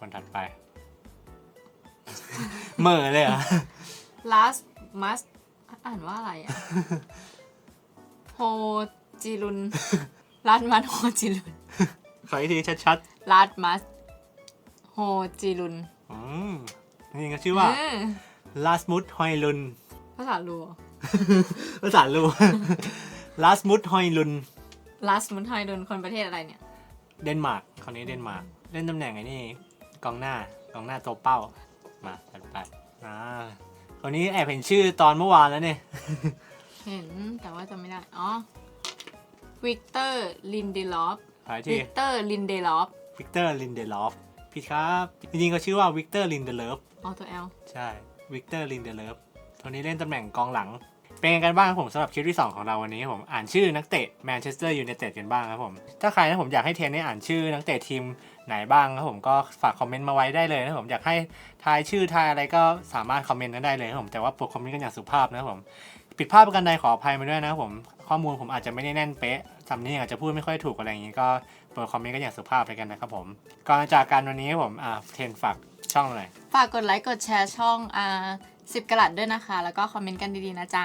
คนถัดไป เหม่อเลยเหรอ last must อ่านว่าอะไรอะ โฮจิรุน last must โฮจิรุน ขออีกทีชัด last must โฮจิรุนๆอืมนี่ก็ชื่อว่า เออลาสมุดฮอยลุน ภาษาลัวภาษาลูลาสมุดฮอยลุน last must ไฮรุนคนประเทศอะไรเนี่ย เดนมาร์กคนนี้เดนมาร์กเล่นตำแหน่งไอ้นี่ กองหน้ากองหน้าตัวเป้า มาถัดไปอ่าคนนี้แอบเห็นชื่อตอนเมื่อวานแล้วเนี่ย เห็นแต่ว่าจำไม่ได้ อ๋อ วิกเตอร์ลินเดลอฟขออีกวิทีกเตอร์ลินเดลอฟ วิกเตอร์ลินเดลอฟพี่ครับจริงๆก็ชื่อว่าวิกเตอร์ลินเดเลฟออตัวแอลใช่วิกเตอร์ลินเดเลฟคนนี้เล่นตำแหน่งกองหลัง เป็นไงกันบ้างครับผมสำหรับคลิปที่ 2 ของเราวันนี้ครับผมอ่านชื่อนักเตะแมนเชสเตอร์ยูไนเต็ดกันบ้างครับผม ถ้าใครนะผมอยากให้เทนได้อ่านชื่อนักเตะทีมไหนบ้างครับผมก็ฝากคอมเมนต์มาไว้ได้เลยนะครับผมอยากให้ทายชื่อทายอะไรก็สามารถคอมเมนต์กันได้เลยครับผมแต่ว่าปรดคอมเมนต์กันอย่างสุภาพนะครับผมผิดพลาดประการใดขออภัยมาด้วยนะครับผมข้อมูลผมอาจจะไม่ได้แน่นเป๊ะสำเนียงอาจจะพูดไม่ค่อยถูกอะไรอย่างนี้ก็โปรดคอมเมนต์กันอย่างสุภาพเลยกันนะครับผมก่อนจากการวันนี้ครับผมอ่าเทนฝากช่องหน่อยฝากกดไลค์กดแชร์ช่องอ่า สิบกระลัดด้วยนะคะ แล้วก็คอมเมนต์กันดีๆนะจ๊ะ